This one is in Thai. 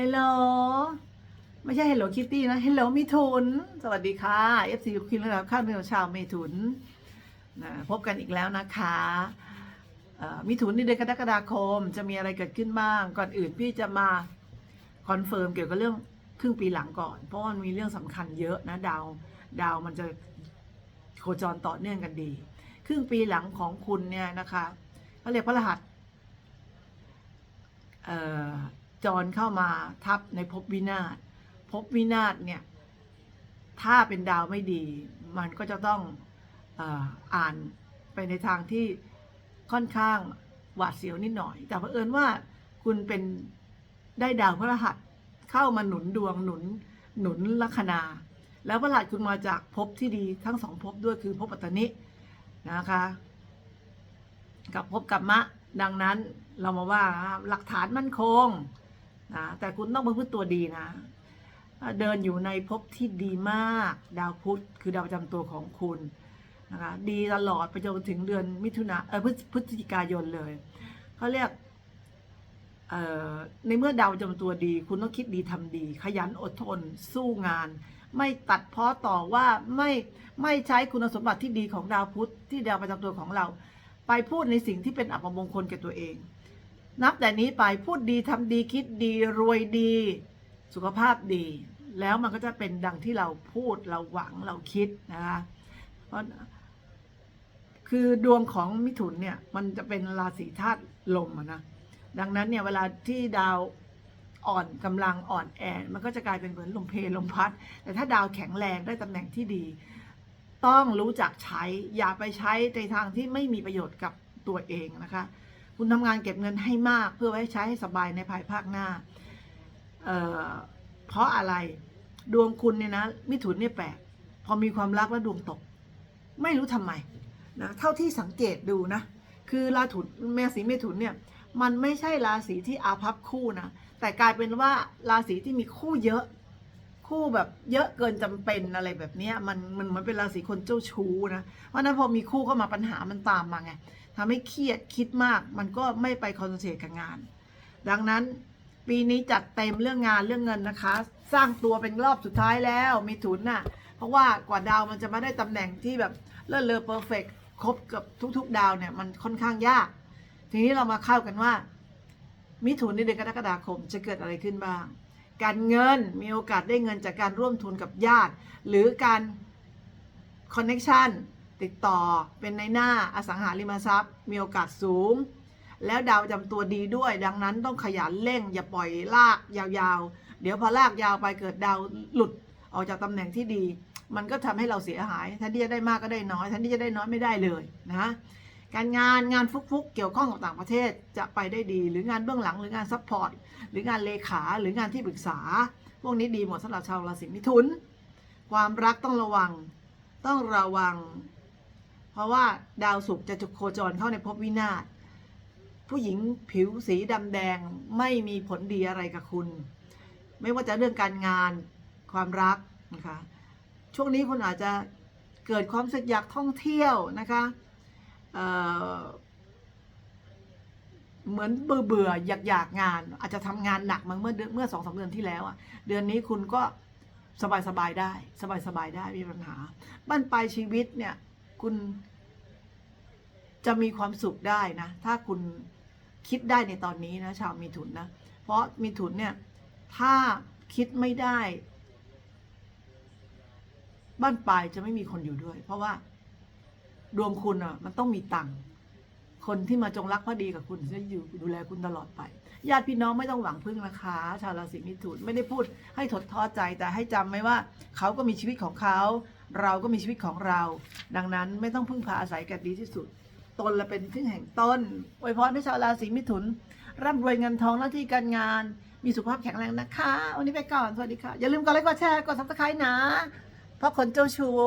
ฮลโหลไม่ใช่ Hello Kitty นะ Hello มีถุน สวัสดีค่ะ FC ลูกคินแล้วข้าวเหนียวชาวเมถุนนะพบกันอีกแล้วนะคะมีถุนในเดือนกรกฎาคมจะมีอะไรเกิดขึ้นบ้าง ก่อนอื่นพี่จะมาคอนเฟิร์มเกี่ยวกับเรื่องครึ่งปีหลังก่อน เพราะว่ามันมีเรื่องสำคัญเยอะนะดาวดาวมันจะโคจรต่อเนื่องกันดี ครึ่งปีหลังของคุณเนี่ยนะคะเขาเรียกพระรหัสเอ่อ จรเข้ามาทับในภพวินาศภพวินาศเนี่ย ถ้าเป็นดาวไม่ดี มันก็จะต้องออ่านไปในทางที่ค่อนข้างหวาดเสียวนิดหน่อย แต่เผอิญว่าคุณเป็นได้ดาวพระรหัสเข้ามาหนุนดวงหนุนหนุนลัคนา แล้วพระรหัสคุณมาจากภพที่ดีทั้งสองภพด้วยคือภพปัตตนินะคะ กับภพกรรมะดังนั้นเรามาว่าหลักฐานมั่นคง นะแต่คุณต้องประพฤติตัวดีนะ เดินอยู่ในภพที่ดีมาก ดาวพุธคือดาวประจำตัวของคุณนะคะดีตลอดไปจนถึงเดือนมิถุนาเออพฤศจิกายนเลยเขาเรียกเออในเมื่อดาวประจำตัวดี คุณต้องคิดดีทำดี ขยันอดทน สู้งาน ไม่ตัดเพ้อต่อว่าไม่ไม่ใช้คุณสมบัติที่ดีของดาวพุธที่ดาวประจำตัวของเรา ไปพูดในสิ่งที่เป็นอัปมงคลแก่ตัวเอง นับแต่นี้ไปพูดดีทำดีคิดดีรวยดี สุขภาพดี แล้วมันก็จะเป็นดังที่เราพูดเราหวังเราคิดนะคะเพราะคือดวงของมิถุนเนี่ยมันจะเป็นราศีธาตุลมนะดังนั้นเนี่ยเวลาที่ดาวอ่อนกำลังอ่อนแอ มันก็จะกลายเป็นเหมือนลมเพลลมพัด แต่ถ้าดาวแข็งแรงได้ตำแหน่งที่ดี ต้องรู้จักใช้อย่าไปใช้ในทางที่ไม่มีประโยชน์กับตัวเองนะคะ คุณทำงานเก็บเงินให้มาก เพื่อไว้ใช้ให้สบายในภายภาคหน้าเเพราะอะไรดวงคุณเนี่ยนะมิถุนเนี่ยแปลกพอมีความรักแล้วดวงตก ไม่รู้ทำไมนะเท่าที่สังเกตดูนะ คือราถุนเมสีเมถุนเนี่ยมันไม่ใช่ราศีที่อาภัพคู่นะ แต่กลายเป็นว่าราศีที่มีคู่เยอะ คู่แบบเยอะเกินจำเป็นอะไรแบบนี้มันมันเหมือนเป็นราศีคนเจ้าชู้นะ เพราะฉะนั้นพอมีคู่เข้ามาปัญหามันตามมาไง ทำให้เครียดคิดมาก มันก็ไม่ไปคอนเซนเทรตกับงาน ดังนั้นปีนี้จัดเต็มเรื่องงานเรื่องเงินนะคะ สร้างตัวเป็นรอบสุดท้ายแล้วมีถุนน่ะ เพราะว่ากว่าดาวมันจะมาได้ตำแหน่งที่แบบเลิศเลอเพอร์เฟกครบกับทุก ๆ ดาวเนี่ยมันค่อนข้างยาก ทีนี้เรามาเข้ากันว่า มิถุนในเดือนกรกฎาคมจะเกิดอะไรขึ้นบ้าง การเงินมีโอกาสได้เงินจากการร่วมทุนกับญาติ หรือการคอนเน็ชัน ติดต่อเป็นในหน้าอสังหาริมทรัพย์ มีโอกาสสูง แล้วดาวประจำตัวดีด้วย ดังนั้นต้องขยันเร่ง อย่าปล่อยลากยาวๆ เดี๋ยวพอลากยาวไปเกิดดาวหลุดออกจากตำแหน่งที่ดี มันก็ทำให้เราเสียหายแทนที่จะได้มากก็ได้น้อยแทนที่จะได้น้อยไม่ได้เลยนะการงานงานฟุกๆ เกี่ยวข้องกับต่างประเทศจะไปได้ดี หรืองานเบื้องหลังหรืองานซัพพอร์ตหรืองานเลขาหรืองานที่ปรึกษา พวกนี้ดีหมดสำหรับชาวราศีมิถุน ความรักต้องระวังต้องระวัง เพราะว่าดาวศุกร์จะจุกโคจรเข้าในภพวินาศผู้หญิงผิวสีดำแดงไม่มีผลดีอะไรกับคุณ ไม่ว่าจะเรื่องการงานความรักนะคะช่วงนี้คุณอาจจะเกิดความสึกอยากท่องเที่ยวนะคะเเหมือนเบื่อเบื่ออยากอยากงาน อาจจะทำงานหนักมาเมื่อเดือนเมื่อสองสามเดือนที่แล้วอะเดือนนี้คุณก็สบายสบายได้ สบายสบายได้ไม่มีปัญหา บ้านปลายชีวิตเนี่ย คุณจะมีความสุขได้นะ ถ้าคุณคิดได้ในตอนนี้นะ ชาวมีถุนนะ เพราะมีถุนเนี่ย ถ้าคิดไม่ได้ บ้านปลายจะไม่มีคนอยู่ด้วย เพราะว่า ดวงคุณอะ มันต้องมีตังค์ คนที่มาจงรักภักดีกับคุณจะอยู่ดูแลคุณตลอดไป ญาติพี่น้องไม่ต้องหวังพึ่งนะคะ ชาวราศีมิถุนไม่ได้พูดให้ถดท้อใจแต่ให้จำไว้ว่าเขาก็มีชีวิตของเขา เราก็มีชีวิตของเรา ดังนั้นไม่ต้องพึ่งพาอาศัยกันดีที่สุด ตนละเป็นที่แห่งต้นอวยพรให้ชาวราศีมิถุน ร่ำรวยเงินทองหน้าที่การงาน มีสุขภาพแข็งแรงนะคะ วันนี้ไปก่อนสวัสดีค่ะอย่าลืมกดไลค์กดแชร์กดซับสไครต์นะ เพราะคนเจ้าชู้